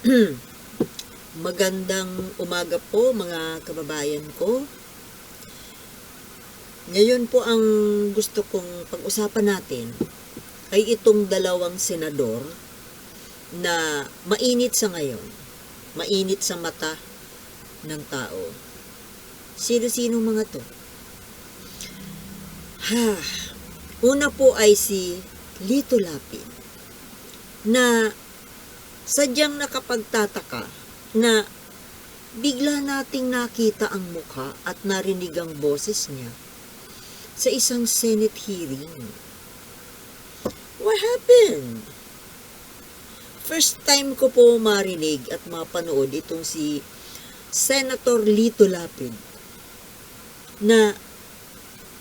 Magandang umaga po mga kababayan ko. Ngayon po ang gusto kong pag-usapan natin ay itong dalawang senador na mainit sa ngayon. Mainit sa mata ng tao. Sino-sino mga to? Ha, una po ay si Lito Lapid na sadyang nakapagtataka na bigla nating nakita ang mukha at narinig ang boses niya sa isang Senate hearing. What happened? First time ko po marinig at mapanood itong si Senator Lito Lapid na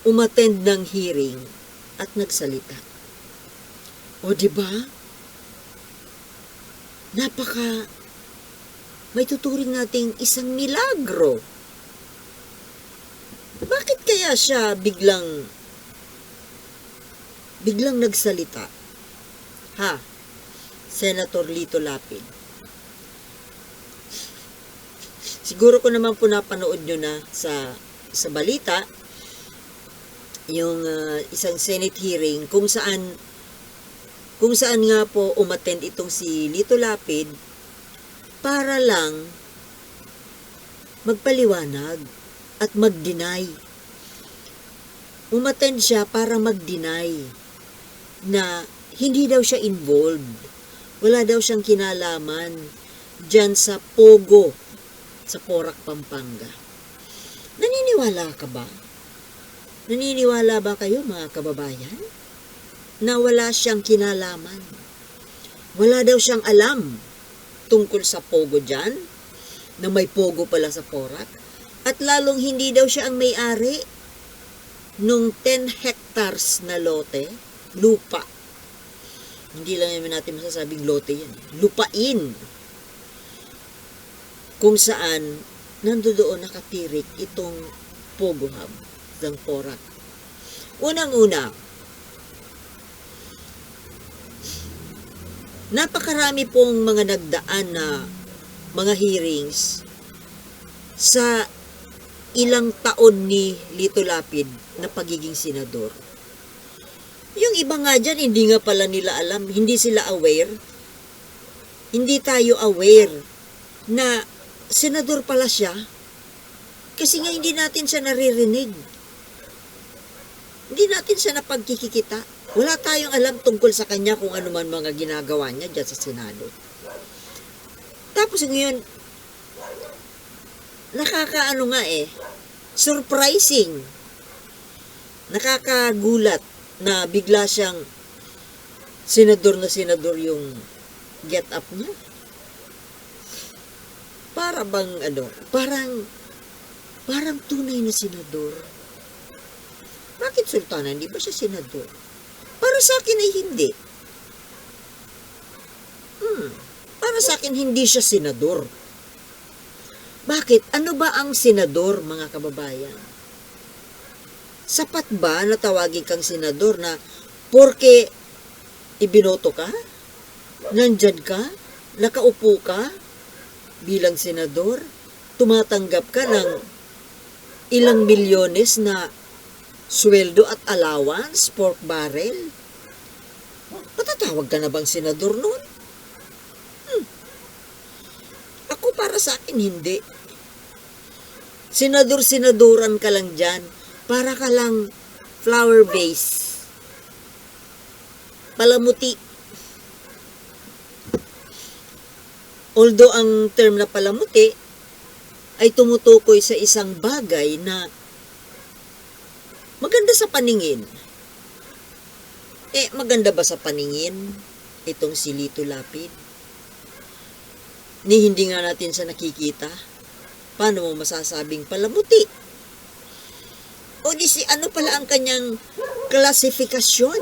umattend ng hearing at nagsalita. O di ba? Napaka may tuturing nating isang milagro. Bakit kaya siya biglang biglang nagsalita? Ha? Senator Lito Lapid. Siguro ko naman po napanood nyo na sa sa balita yung ah, isang Senate hearing kung saan kung saan nga po umattend itong si Lito Lapid para lang magpaliwanag at mag-deny. Umattend siya para mag-deny na hindi daw siya involved. Wala daw siyang kinalaman dyan sa Pogo sa Porac, Pampanga. Naniniwala ka ba? Naniniwala ba kayo mga kababayan? Na wala siyang kinalaman. Wala daw siyang alam tungkol sa Pogo dyan, na may Pogo pala sa Porac, at lalong hindi daw siya ang may-ari nung 10 hectares na lote, lupa. Hindi lang naman natin masasabing lote yan. Lupain. Kung saan, nandoon nakatirik itong Pogo Hub ng Porac. Unang-una, napakarami pong mga nagdaan na mga hearings sa ilang taon ni Lito Lapid na pagiging senador. Yung iba nga dyan, hindi nga pala nila alam, hindi sila aware. Hindi tayo aware na senador pala siya. Kasi nga hindi natin siya naririnig. Hindi natin siya napagkikikita. Wala tayong alam tungkol sa kanya kung ano man mga ginagawa niya dyan sa Senado. Tapos ngayon, nakakaano nga eh, surprising. Nakakagulat na bigla siyang senador na senador yung get up niya. Para bang ano, parang parang tunay na senador. Bakit sultana? Hindi ba siya senador? Para sa akin ay hindi. Hmm. Para sa akin, hindi siya senador. Bakit? Ano ba ang senador, mga kababayan? Sapat ba na tawagin kang senador na porke ibinoto ka? Nandyan ka? Nakaupo ka? Bilang senador? Tumatanggap ka ng ilang milyones na sweldo at allowance, pork barrel? Patatawag ka na bang senador noon? Hmm. Ako para sa akin, hindi. Senador-senadoran ka lang dyan. Para ka lang flower vase. Palamuti. Although ang term na palamuti ay tumutukoy sa isang bagay na maganda sa paningin. Eh, maganda ba sa paningin itong si Lito Lapid? Ni hindi nga natin siya nakikita. Paano mo masasabing palamuti? O di si ano pala ang kanyang klasifikasyon?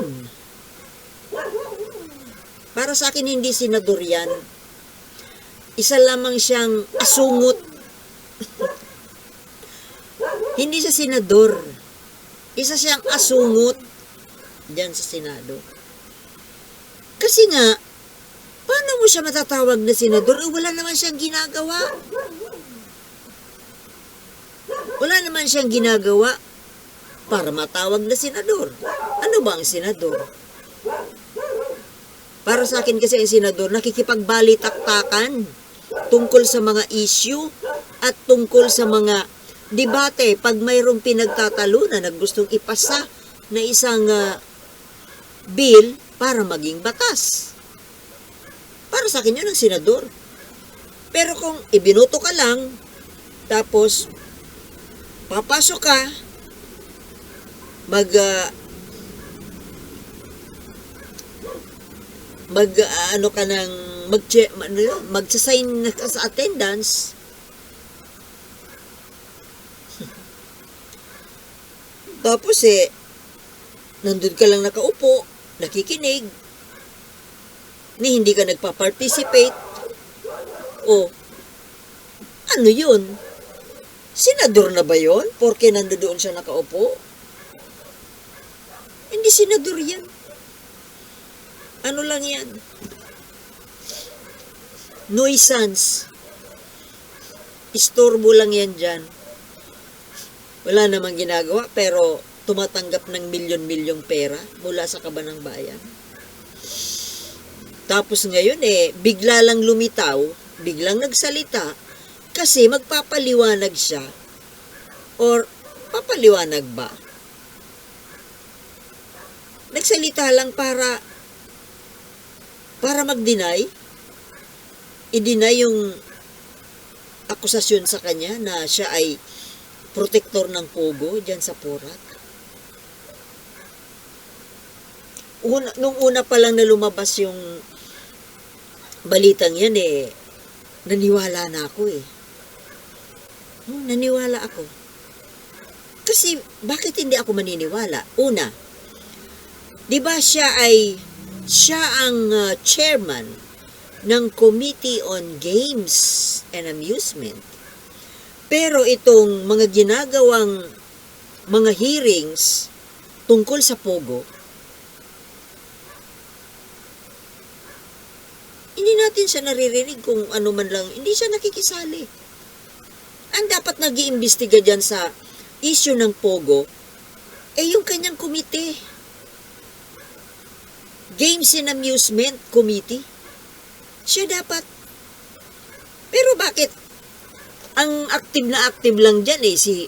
Para sa akin, hindi senador yan. Isa lamang siyang asungot. hindi siya senador. Isa siyang asungot dyan sa Senado. Kasi nga, paano mo siya matatawag na senador? Eh, wala naman siyang ginagawa. Wala naman siyang ginagawa para matawag na senador. Ano ba ang senador? Para sa akin kasi ang senador, nakikipagbalitaktakan tungkol sa mga issue at tungkol sa mga debate pag mayroong pinagtatalunan na gustong ipasa na isang ah, bill para maging batas. Para sa akin yun ang senador. Pero kung ibinuto ka lang, tapos papasok ka, mag ah, mag ah, ano ka ng mag ano magsasign ka sa attendance tapos eh nandun ka lang nakaupo nakikinig ni hindi ka nagpa-participate o ano yun senador na ba yon porque nandoon siya nakaupo hindi senador yan ano lang yan? Nuisance. Istorbo lang yan dyan. Wala namang ginagawa, pero tumatanggap ng milyon-milyong pera mula sa kabanang bayan. Tapos ngayon eh, bigla lang lumitaw, biglang nagsalita, kasi magpapaliwanag siya. Or, papaliwanag ba? Nagsalita lang para para mag-deny, i-deny yung akusasyon sa kanya na siya ay protektor ng Pogo dyan sa Porac. Una, nung una pa lang na lumabas yung balitang yan eh, naniwala na ako eh. Oh, naniwala ako. Kasi, bakit hindi ako maniniwala? Una, di ba siya ay siya ang uh, chairman ng Committee on Games and Amusement. Pero itong mga ginagawang mga hearings tungkol sa Pogo, hindi natin siya naririnig kung ano man lang, hindi siya nakikisali. Ang dapat nag iimbestiga dyan sa issue ng Pogo, eh yung kanyang komite. Games and Amusement Committee. Siya dapat. Pero bakit ang active na active lang dyan eh si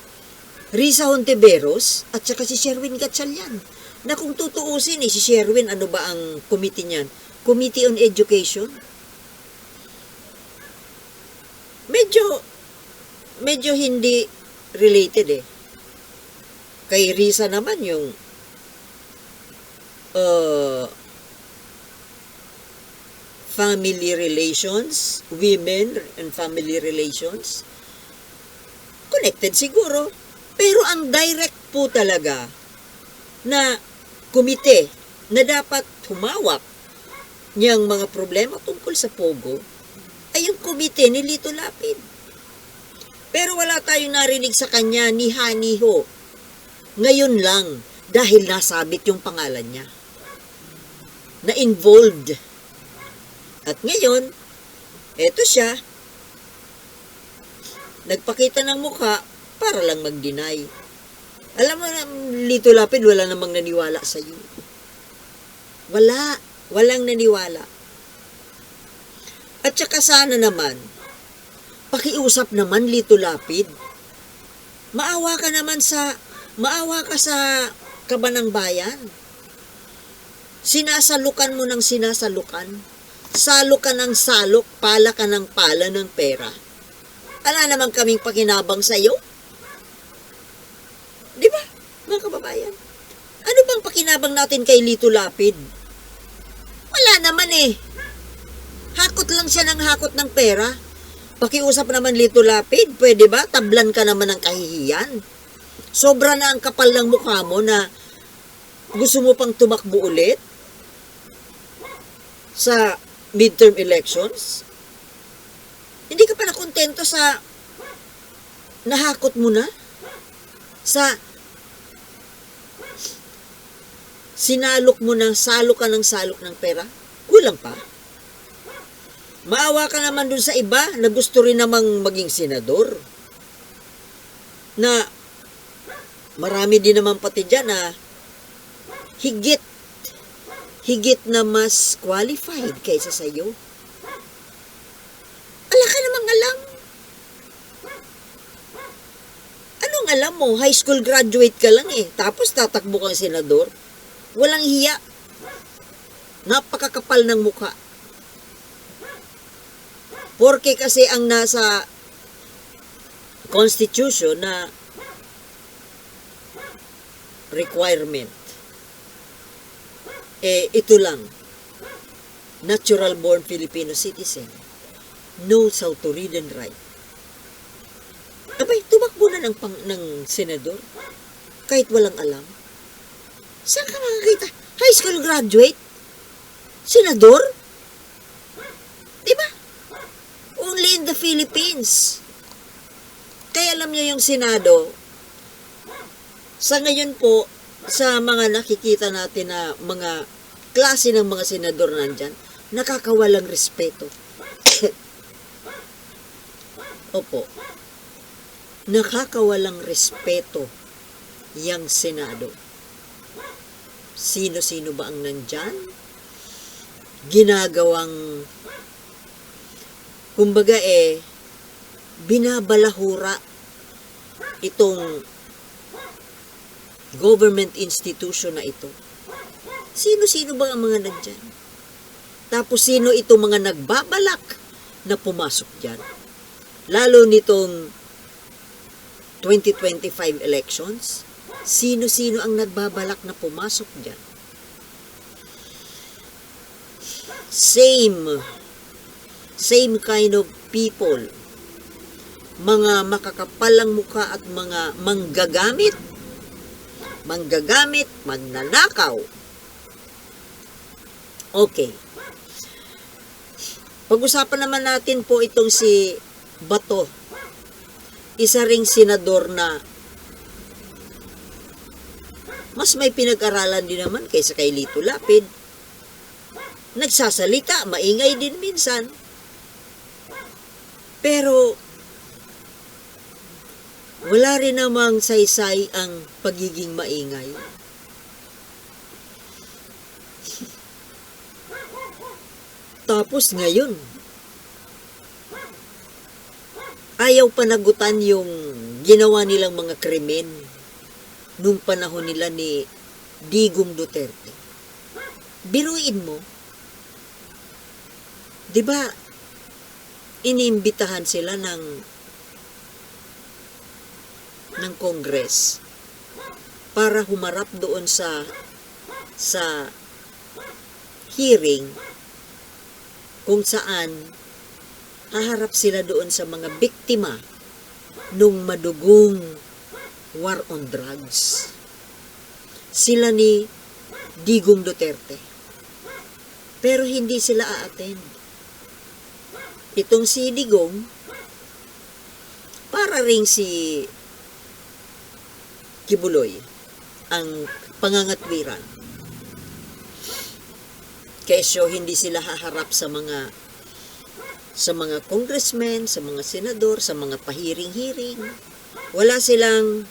Risa Hontiveros at saka si Sherwin Gatchalian. Na kung tutuusin eh, si Sherwin, ano ba ang committee niyan? Committee on Education. Medyo, medyo hindi related eh. Kay Risa naman yung uh, family relations, women and family relations. Connected siguro. Pero ang direct po talaga na komite na dapat humawak niyang mga problema tungkol sa Pogo ay yung komite ni Lito Lapid. Pero wala tayong narinig sa kanya ni Haniho. Ngayon lang dahil nasabit yung pangalan niya. Na involved at ngayon, eto siya, nagpakita ng mukha para lang mag-deny. Alam mo na, Lito Lapid, wala namang naniwala sa iyo. Wala. Walang naniwala. At saka sana naman, pakiusap naman, Lito Lapid. Maawa ka naman sa, maawa ka sa kabanang bayan. Sinasalukan mo ng sinasalukan salok ka ng salok, pala ka ng pala ng pera. Ala naman kaming pakinabang sa iyo. Di ba, mga kababayan? Ano bang pakinabang natin kay Lito Lapid? Wala naman eh. Hakot lang siya ng hakot ng pera. Pakiusap naman Lito Lapid, pwede ba? Tablan ka naman ng kahihiyan. Sobra na ang kapal ng mukha mo na gusto mo pang tumakbo ulit sa midterm elections? Hindi ka pa nakontento sa nahakot mo na? Sa sinalok mo na, salok ka ng salok ng pera? Kulang pa? Maawa ka naman dun sa iba na gusto rin namang maging senador. Na marami din naman pati dyan na higit higit na mas qualified kaysa sa iyo. Namang alam. Anong alam mo? High school graduate ka lang eh. Tapos tatakbo kang senador. Walang hiya. Napakakapal ng mukha. Porke kasi ang nasa constitution na requirement eh ito lang natural born Filipino citizen knows how to read and write abay tumakbo na ng, pang, ng senador. Kahit walang alam. Saan ka makakita? High school graduate? Senador? Diba only in the Philippines. Kaya alam niyo yung senado. Sa ngayon po, sa mga nakikita natin na mga klase ng mga senador nandyan, nakakawalang respeto. Opo. Nakakawalang respeto yang Senado. Sino-sino ba ang nandyan? Ginagawang, kumbaga eh, binabalahura itong government institution na ito. Sino-sino ba ang mga nandyan? Tapos sino itong mga nagbabalak na pumasok dyan? Lalo nitong 2025 elections, sino-sino ang nagbabalak na pumasok dyan? Same, same kind of people, mga makakapalang muka at mga manggagamit manggagamit, magnanakaw. Okay. Pag-usapan naman natin po itong si Bato. Isa ring senador na mas may pinag-aralan din naman kaysa kay Lito Lapid. Nagsasalita, maingay din minsan. Pero wala rin namang saysay ang pagiging maingay. Tapos ngayon, ayaw panagutan yung ginawa nilang mga krimen nung panahon nila ni Digong Duterte. Biruin mo, di ba, iniimbitahan sila ng ng Congress para humarap doon sa sa hearing kung saan haharap sila doon sa mga biktima nung madugong war on drugs. Sila ni Digong Duterte. Pero hindi sila a-attend. Itong si Digong, para ring si Kibuloy ang pangangatwiran. Kesyo hindi sila haharap sa mga sa mga congressmen, sa mga senador, sa mga pahiring-hiring. Wala silang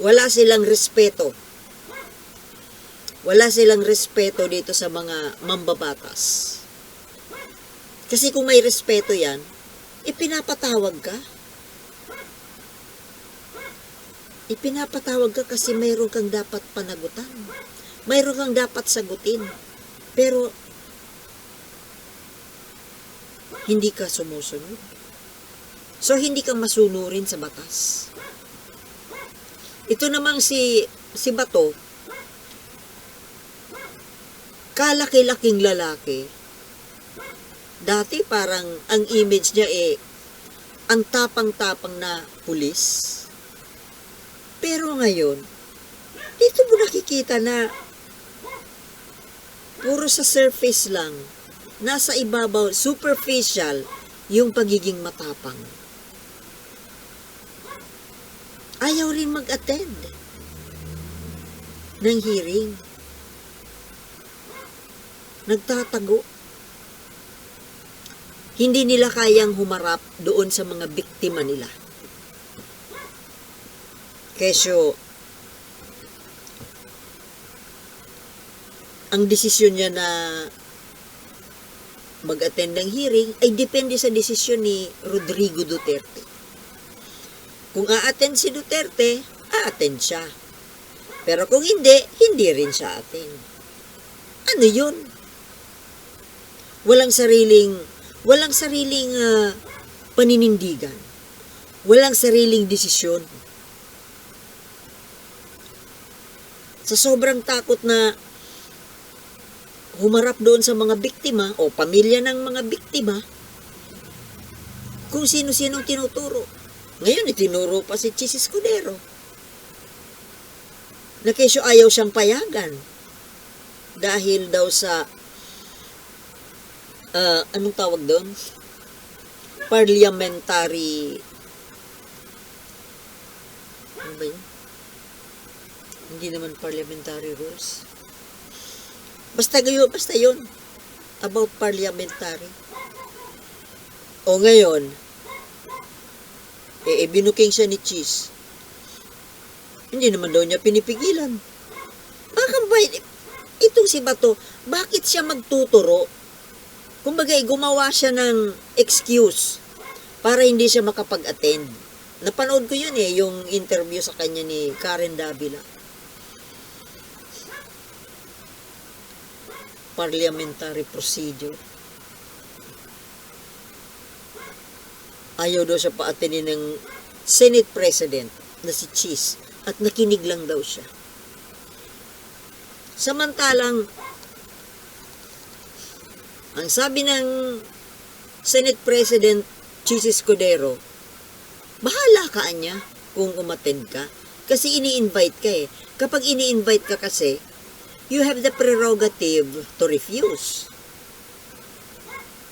wala silang respeto. Wala silang respeto dito sa mga mambabatas. Kasi kung may respeto yan, ipinapatawag ka. ipinapatawag ka kasi mayroon kang dapat panagutan. Mayroon kang dapat sagutin. Pero, hindi ka sumusunod. So, hindi ka masunurin sa batas. Ito namang si, si Bato, kalaki-laking lalaki. Dati parang ang image niya eh, ang tapang-tapang na pulis. Pero ngayon, dito mo nakikita na puro sa surface lang, nasa ibabaw, superficial, yung pagiging matapang. Ayaw rin mag-attend ng hearing. Nagtatago. hindi nila kayang humarap doon sa mga biktima nila. Kesyo, ang desisyon niya na mag-attend ng hearing ay depende sa desisyon ni Rodrigo Duterte. Kung a-attend si Duterte, a-attend siya. Pero kung hindi, hindi rin siya attend. Ano yun? Walang sariling, walang sariling ah, paninindigan. Walang sariling desisyon. Sa sobrang takot na humarap doon sa mga biktima o pamilya ng mga biktima, kung sino-sinong tinuturo. Ngayon, itinuro pa si Chis Escudero. Na kesyo ayaw siyang payagan. Dahil daw sa, ah, anong tawag doon? Parliamentary, ano ba yun? Hindi naman parliamentary rules. Basta gayon, basta yun. About parliamentary. O ngayon, eh, eh binuking siya ni Cheese. Hindi naman daw niya pinipigilan. Baka ba, itong si Bato, bakit siya magtuturo? Kumbaga, eh, gumawa siya ng excuse para hindi siya makapag-attend. Napanood ko yun eh, yung interview sa kanya ni Karen Davila. Parliamentary procedure. Ayaw daw siya pa-attendin ng Senate President na si Cheese at nakinig lang daw siya. Samantalang, ang sabi ng Senate President Cheese Escudero, bahala ka niya kung umattend ka. Kasi ini-invite ka eh. Kapag ini-invite ka kasi, you have the prerogative to refuse.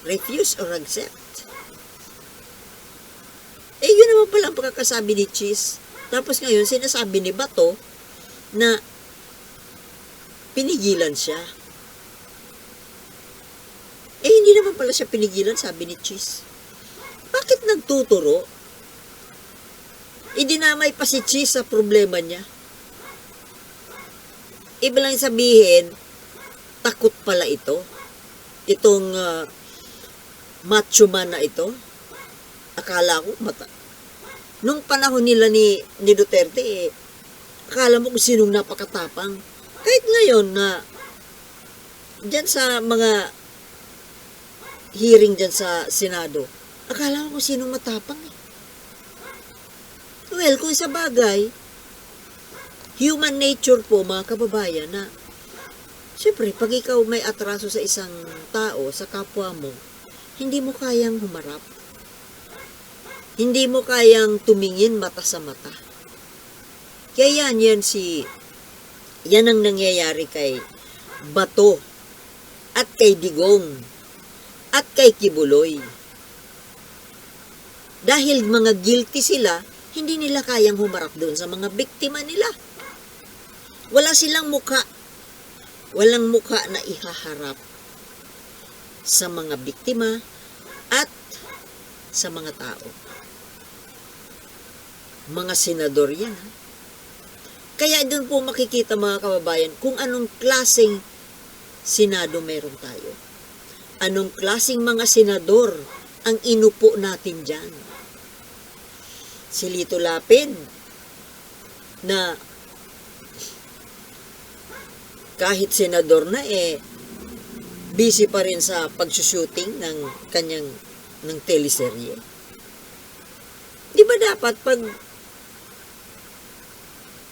Refuse or accept. Eh, yun naman pala ang pagkakasabi ni Cheese. Tapos ngayon, sinasabi ni Bato na pinigilan siya. Eh, hindi naman pala siya pinigilan, sabi ni Cheese. Bakit nagtuturo? Idinamay pa si Cheese sa problema niya. Iba lang sabihin, takot pala ito. Itong ah, macho man na ito. Akala ko, mata. Nung panahon nila ni, ni Duterte, eh, akala mo kung sinong napakatapang. Kahit ngayon na dyan sa mga hearing dyan sa Senado, akala mo kung sinong matapang eh. Well, kung sa bagay, human nature po mga kababayan na Siyempre, pag ikaw may atraso sa isang tao, sa kapwa mo, hindi mo kayang humarap. Hindi mo kayang tumingin mata sa mata. Kaya yan, yan si, yan ang nangyayari kay Bato, at kay Digong, at kay Kibuloy. Dahil mga guilty sila, hindi nila kayang humarap doon sa mga biktima nila. Wala silang muka. Walang muka na ihaharap sa mga biktima at sa mga tao. Mga senador yan. Ha? Kaya doon po makikita mga kababayan kung anong klaseng senado meron tayo. Anong klaseng mga senador ang inupo natin dyan. Si Lito Lapid na kahit senador na eh busy pa rin sa pagsushooting ng kanyang ng teleserye. Di ba dapat pag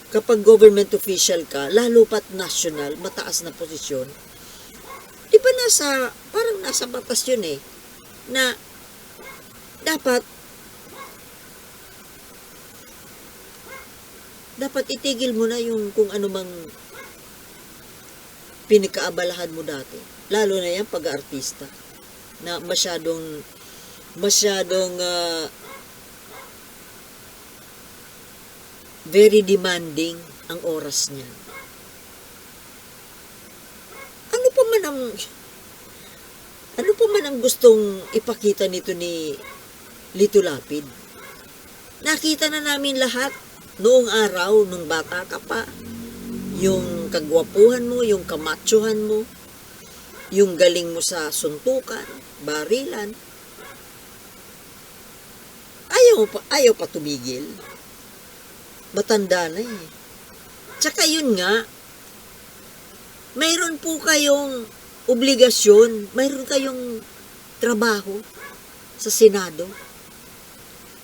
kapag government official ka, lalo pat national, mataas na posisyon, di ba nasa, parang nasa batas yun eh, na dapat dapat itigil mo na yung kung ano mang pinakaabalahan mo dati. Lalo na yan pag-artista. Na masyadong masyadong ah, very demanding ang oras niya. Ano pa man ang Ano pa man ang gustong ipakita nito ni Lito Lapid? Nakita na namin lahat noong araw, nung bata ka pa. Yung kagwapuhan mo, yung kamatsuhan mo, yung galing mo sa suntukan, barilan. Ayaw pa, ayaw pa tumigil. Matanda na eh. Tsaka yun nga, mayroon po kayong obligasyon, mayroon kayong trabaho sa Senado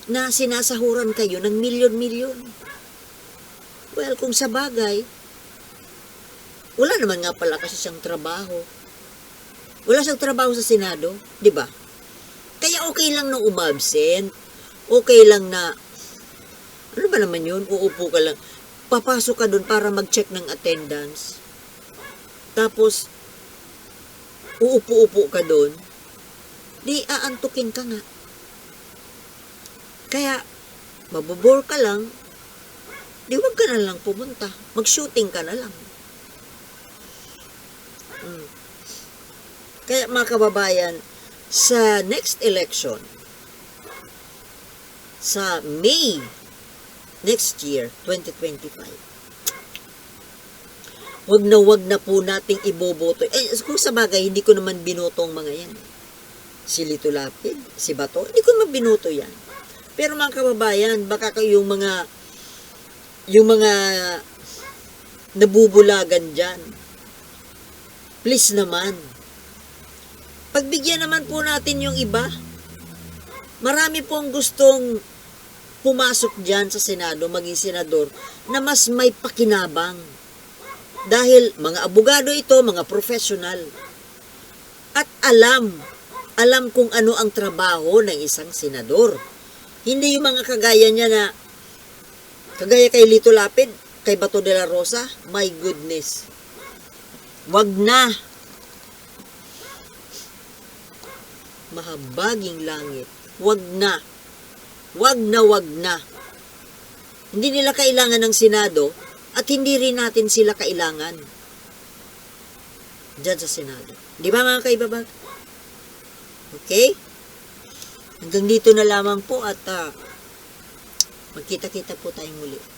na sinasahuran kayo ng milyon-milyon. Well, kung sa bagay, wala naman nga pala kasi siyang trabaho. Wala siyang trabaho sa Senado, di ba? Kaya okay lang na umabsent. Okay lang na, ano ba naman yun? Uupo ka lang. Papasok ka dun para mag-check ng attendance. Tapos, uupo-upo ka dun. Di aantukin ka nga. Kaya, mabobore ka lang, di wag ka na lang pumunta. Mag-shooting ka na lang. Kaya mga kababayan, sa next election, sa May next year, 2025, wag na wag na po nating iboboto. Eh, kung sa bagay, hindi ko naman binoto ang mga yan. Si Lito Lapid, si Bato, hindi ko naman binoto yan. Pero mga kababayan, baka kayong mga yung mga nabubulagan dyan, please naman, pagbigyan naman po natin yung iba. Marami pong gustong pumasok dyan sa Senado, maging senador, na mas may pakinabang. Dahil mga abogado ito, mga professional. At alam, alam kung ano ang trabaho ng isang senador. Hindi yung mga kagaya niya na, kagaya kay Lito Lapid, kay Bato de la Rosa, my goodness. Wag na. Mahabaging langit. Wag na. Wag na wag na. Hindi nila kailangan ng Senado at hindi rin natin sila kailangan dyan sa Senado. Di ba mga kaibabag? Okay? Hanggang dito na lamang po at ah, magkita-kita po tayong muli.